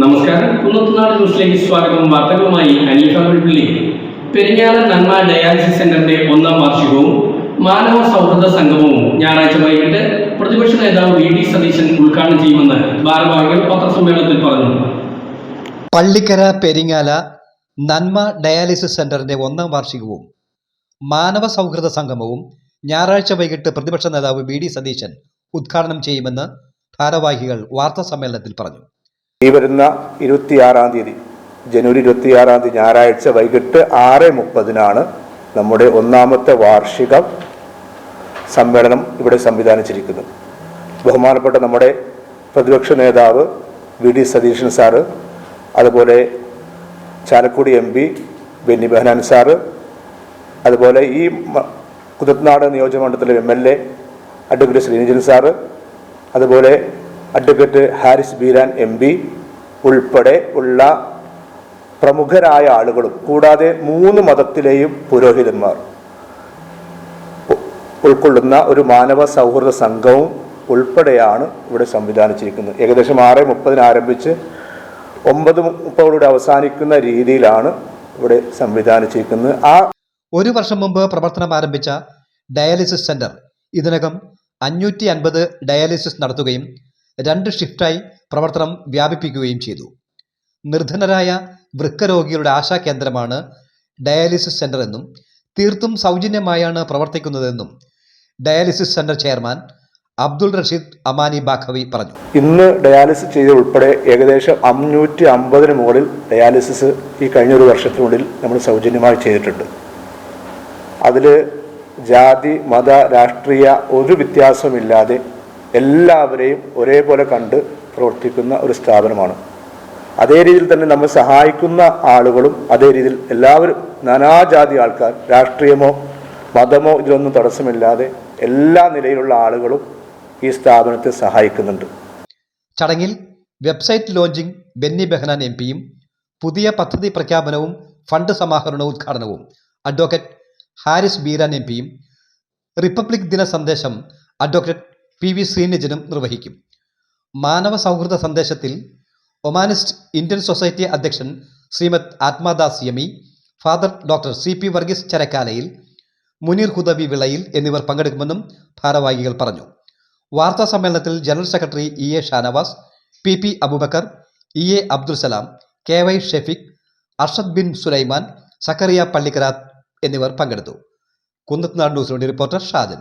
നമസ്കാരം. കുന്നത്തുനാട് ന്യൂസിലേക്ക് സ്വാഗതം. വാർത്തകളുമായി അനീഫ മുൾപ്പിള്ളി പെരിഞ്ഞാല നന്മ ഡയാലിസിസ് സെന്ററിന്റെ ഒന്നാം വാർഷികവും മാനവ സൗഹൃദ സംഗമവും ഞായറാഴ്ച വൈകിട്ട് പ്രതിപക്ഷ നേതാവ് വി ഡി സതീശൻ ഉദ്ഘാടനം ചെയ്യുമെന്ന് ഭാരവാഹികൾ പത്രസമ്മേളനത്തിൽ പറഞ്ഞു. പള്ളിക്കര പെരിങ്ങാല നന്മ ഡയാലിസിസ് സെന്ററിന്റെ ഒന്നാം വാർഷികവും മാനവ സൗഹൃദ സംഗമവും ഞായറാഴ്ച വൈകിട്ട് പ്രതിപക്ഷ നേതാവ് വി ഡി സതീശൻ ഉദ്ഘാടനം ചെയ്യുമെന്ന് ഭാരവാഹികൾ വാർത്താ സമ്മേളനത്തിൽ പറഞ്ഞു. ഈ വരുന്ന ഇരുപത്തിയാറാം തീയതി ജനുവരി ഇരുപത്തിയാറാം തീയതി ഞായറാഴ്ച വൈകിട്ട് ആറ് മുപ്പതിനാണ് നമ്മുടെ ഒന്നാമത്തെ വാർഷിക സമ്മേളനം ഇവിടെ സംവിധാനിച്ചിരിക്കുന്നത്. ബഹുമാനപ്പെട്ട നമ്മുടെ പ്രതിപക്ഷ നേതാവ് വി ഡി സതീശൻ സാറ് അതുപോലെ Chalakudy M P Benny Behanan sir അതുപോലെ ഈ കുതിർനാട് നിയോജകമണ്ഡലത്തിലെ M L A advocate Sreenijin sir അതുപോലെ advocate Haris Beeran M P ഉൾപ്പെടെ ഉള്ള പ്രമുഖരായ ആളുകളും കൂടാതെ മൂന്ന് മതത്തിലെയും പുരോഹിതന്മാർ ഉൾക്കൊള്ളുന്ന ഒരു മാനവ സൗഹൃദ സംഘവും ഉൾപ്പെടെയാണ് ഇവിടെ സംവിധാനിച്ചിരിക്കുന്നത്. ഏകദേശം ആറ് മുപ്പതിന് ആരംഭിച്ച് ഒമ്പത് മുപ്പതോടെ അവസാനിക്കുന്ന രീതിയിലാണ് ഇവിടെ സംവിധാനിച്ചിരിക്കുന്നത്. ആ ഒരു വർഷം മുമ്പ് പ്രവർത്തനം ആരംഭിച്ച ഡയാലിസിസ് സെന്റർ ഇതിനകം അഞ്ഞൂറ്റി അൻപത് ഡയാലിസിസ് നടത്തുകയും രണ്ട് ഷിഫ്റ്റായി പ്രവർത്തനം വ്യാപിപ്പിക്കുകയും ചെയ്തു. നിർധനരായ വൃക്കരോഗികളുടെ ആശാ കേന്ദ്രമാണ് ഡയാലിസിസ് സെന്റർ എന്നും തീർത്തും സൗജന്യമായാണ് പ്രവർത്തിക്കുന്നതെന്നും dialysis centre chairman Abdul Rasheed Amani Baqavi പറഞ്ഞു. ഇന്ന് ഡയാലിസിസ് ചെയ്ത ഉൾപ്പെടെ ഏകദേശം അഞ്ഞൂറ്റി അമ്പതിന് മുകളിൽ ഡയാലിസിസ് ഈ കഴിഞ്ഞ ഒരു വർഷത്തിനുള്ളിൽ നമ്മൾ സൗജന്യമായി ചെയ്തിട്ടുണ്ട്. അതിൽ ജാതി മത രാഷ്ട്രീയ ഒരു വ്യത്യാസമില്ലാതെ എല്ലാവരെയും ഒരേപോലെ കണ്ട് പ്രവർത്തിക്കുന്ന ഒരു സ്ഥാപനമാണ്. അതേ രീതിയിൽ തന്നെ നമ്മൾ സഹായിക്കുന്ന ആളുകളും അതേ രീതിയിൽ എല്ലാവരും നാനാജാതി ആൾക്കാർ രാഷ്ട്രീയമോ മതമോ ഇതിലൊന്നും തടസ്സമില്ലാതെ എല്ലാ നിലയിലുള്ള ആളുകളും ഈ സ്ഥാപനത്തെ സഹായിക്കുന്നുണ്ട്. ചടങ്ങിൽ website launching Benny Behanan M പിയും പുതിയ പദ്ധതി പ്രഖ്യാപനവും ഫണ്ട് സമാഹരണ ഉദ്ഘാടനവും. അഡ്വക്കേറ്റ് ഹാരിസ് ബീരാൻ എം പിയും റിപ്പബ്ലിക് ദിന സന്ദേശം അഡ്വക്കേറ്റ് പി വി ശ്രീനിജനും നിർവഹിക്കും. മാനവ സൗഹൃദ സന്ദേശത്തിൽ ഒമാനിസ്റ്റ് ഇന്ത്യൻ സൊസൈറ്റി അധ്യക്ഷൻ Sreemad Atmadas Yami father doctor C P Varghese Charakkalayil Muneer Hudawi Vilayil എന്നിവർ പങ്കെടുക്കുമെന്നും ഭാരവാഹികൾ പറഞ്ഞു. വാർത്താ സമ്മേളനത്തിൽ general secretary E A Shanavas P P Abubakar E A Abdul Salam K Y Shefeeq Arshad Bin Sulaiman Zakariya Pallikkarath എന്നിവർ പങ്കെടുത്തു. Kunnathunad news വേണ്ടി reporter Shajan.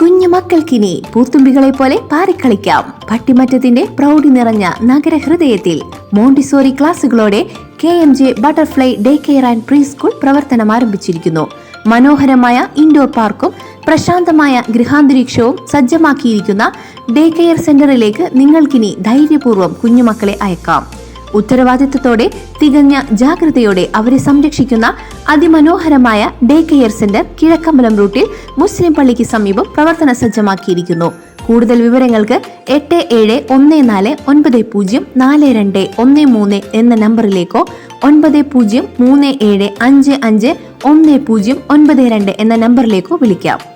കുഞ്ഞു മക്കൾക്കിനി പൂത്തുമ്പികളെ പോലെ പാറിക്കളിക്കാം. പട്ടിമറ്റത്തിന്റെ പ്രൗഢി നിറഞ്ഞ നഗരഹൃദയത്തിൽ Montessori ക്ലാസുകളോടെ K M J butterfly day care and pre school പ്രവർത്തനം ആരംഭിച്ചിരിക്കുന്നു. മനോഹരമായ ഇൻഡോർ പാർക്കും പ്രശാന്തമായ ഗൃഹാന്തരീക്ഷവും സജ്ജമാക്കിയിരിക്കുന്ന ഡേ കെയർ സെന്ററിലേക്ക് നിങ്ങൾക്കിനി ധൈര്യപൂർവം കുഞ്ഞുമക്കളെ അയക്കാം. ഉത്തരവാദിത്തത്തോടെ തികഞ്ഞ ജാഗ്രതയോടെ അവരെ സംരക്ഷിക്കുന്ന അതിമനോഹരമായ ഡേ കെയർ സെന്റർ കിഴക്കമ്പലം റൂട്ടിൽ മുസ്ലിം പള്ളിക്ക് സമീപം പ്രവർത്തന സജ്ജമാക്കിയിരിക്കുന്നു. കൂടുതൽ വിവരങ്ങൾക്ക് എട്ട് ഏഴ് ഒന്ന് നാല് ഒൻപത് പൂജ്യം നാല് രണ്ട് ഒന്ന് മൂന്ന് എന്ന നമ്പറിലേക്കോ ഒൻപത് പൂജ്യം മൂന്ന് ഏഴ് അഞ്ച് അഞ്ച് ഒന്ന് പൂജ്യം ഒൻപത് രണ്ട് എന്ന നമ്പറിലേക്കോ വിളിക്കാം.